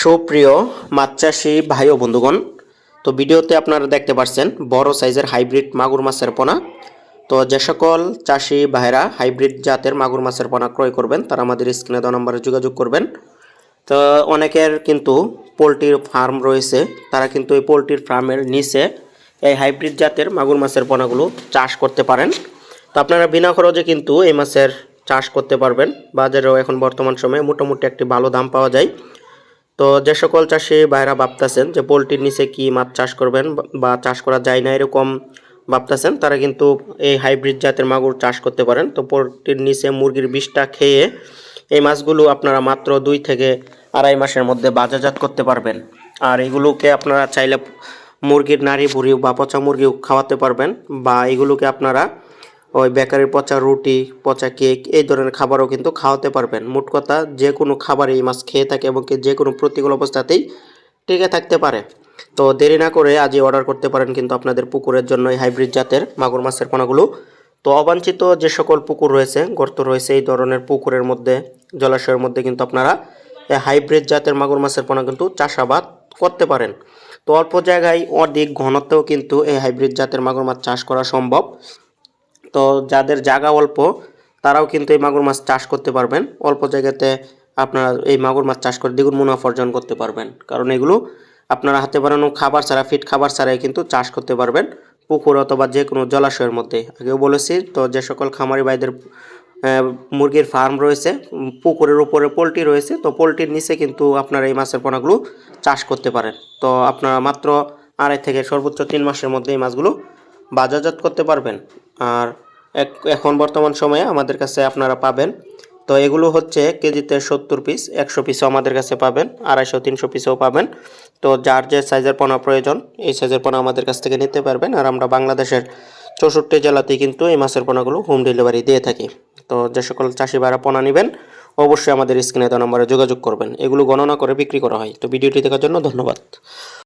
সুপ্রিয় মাছ চাষি ভাই ও বন্ধুগণ, তো ভিডিওতে আপনারা দেখতে পাচ্ছেন বড় সাইজের হাইব্রিড মাগুর মাছের পোনা। তো যে সকল চাষি ভাইরা হাইব্রিড জাতের মাগুর মাছের পোনা ক্রয় করবেন, তারা আমাদের স্ক্রিনে দেওয়া নম্বরে যোগাযোগ করবেন। তো অনেকের কিন্তু পোলট্রির ফার্ম রয়েছে, তারা কিন্তু এই পোলট্রির ফার্মের নিচে এই হাইব্রিড জাতের মাগুর মাছের পোনাগুলো চাষ করতে পারেন। তো আপনারা বিনা খরচে কিন্তু এই মাছের চাষ করতে পারবেন। বাজারেও এখন বর্তমান সময়ে মোটামুটি একটি ভালো দাম পাওয়া যায়। তো যে সকল চাষি ভাইরা ভাবতেছেন যে পোলট্রির নিচে কি মাছ চাষ করবেন বা- চাষ করা যায় না এরকম ভাবতেছেন, তারা কিন্তু এই হাইব্রিড জাতের মাগুর চাষ করতে পারেন। তো পোলট্রির নিচে মুরগির বিষটা খেয়ে এই মাছগুলো আপনারা মাত্র দুই থেকে আড়াই মাসের মধ্যে বাজারজাত করতে পারবেন। আর এগুলোকে আপনারা চাইলে মুরগির নাড়ি ভুড়ি বা পচা মুরগিও খাওয়াতে পারবেন বা এগুলোকে আপনারা ওই বেকারির পচা রুটি, পচা কেক, এই ধরনের খাবারও কিন্তু খাওয়াতে পারবেন। মোট কথা যে কোনো খাবার এই মাছ খেয়ে থাকে এবং যে কোনো প্রতিকূল অবস্থাতেই টিকে থাকতে পারে। তো দেরি না করে আজই অর্ডার করতে পারেন কিন্তু আপনাদের পুকুরের জন্য এই হাইব্রিড জাতের মাগুর মাছের পোনাগুলো। তো অবাঞ্ছিত যে সকল পুকুর রয়েছে, গর্ত রয়েছে, এই ধরনের পুকুরের মধ্যে, জলাশয়ের মধ্যে কিন্তু আপনারা এই হাইব্রিড জাতের মাগুর মাছের পোনা কিন্তু চাষাবাদ করতে পারেন। তো অল্প জায়গায় অধিক ঘনত্বেও কিন্তু এই হাইব্রিড জাতের মাগুর মাছ চাষ করা সম্ভব। তো যাদের জায়গা অল্প, তারাও কিন্তু এই মাগুর মাছ চাষ করতে পারবেন। অল্প জায়গাতে আপনারা এই মাগুর মাছ চাষ করে দ্বিগুণ মুনাফা অর্জন করতে পারবেন। কারণ এগুলো আপনারা হাতে বানানো খাবার ছাড়া, ফিট খাবার ছাড়াই কিন্তু চাষ করতে পারবেন, পুকুর অথবা যে কোনো জলাশয়ের মধ্যে। আগেও বলেছি, তো যে সকল খামারি ভাইদের মুরগির ফার্ম রয়েছে, পুকুরের উপরে পোলট্রি রয়েছে, তো পোলট্রির নিচে কিন্তু আপনারা এই মাছের পোনাগুলো চাষ করতে পারেন। তো আপনারা মাত্র আড়াই থেকে সর্বোচ্চ তিন মাসের মধ্যে এই মাছগুলো বাজারজাত করতে পারবেন। আর এখন বর্তমান সময়ে আমাদের কাছে আপনারা পাবেন। তো এগুলো হচ্ছে কেজিতে সত্তর পিস একশো পিসও আমাদের কাছে পাবেন, আড়াইশো, তিনশো পিসও পাবেন। তো যার যে সাইজের পোনা প্রয়োজন, এই সাইজের পোনা আমাদের কাছ থেকে নিতে পারবেন। আর আমরা বাংলাদেশের চৌষট্টি জেলাতেই কিন্তু এই মাছের পোনাগুলো হোম ডেলিভারি দিয়ে থাকি। তো যে সকল চাষি ভাইরা পোনা নেবেন, অবশ্যই আমাদের স্ক্রিনে দেওয়া নম্বরে যোগাযোগ করবেন। এগুলো গণনা করে বিক্রি করা হয়। তো ভিডিওটি দেখার জন্য ধন্যবাদ।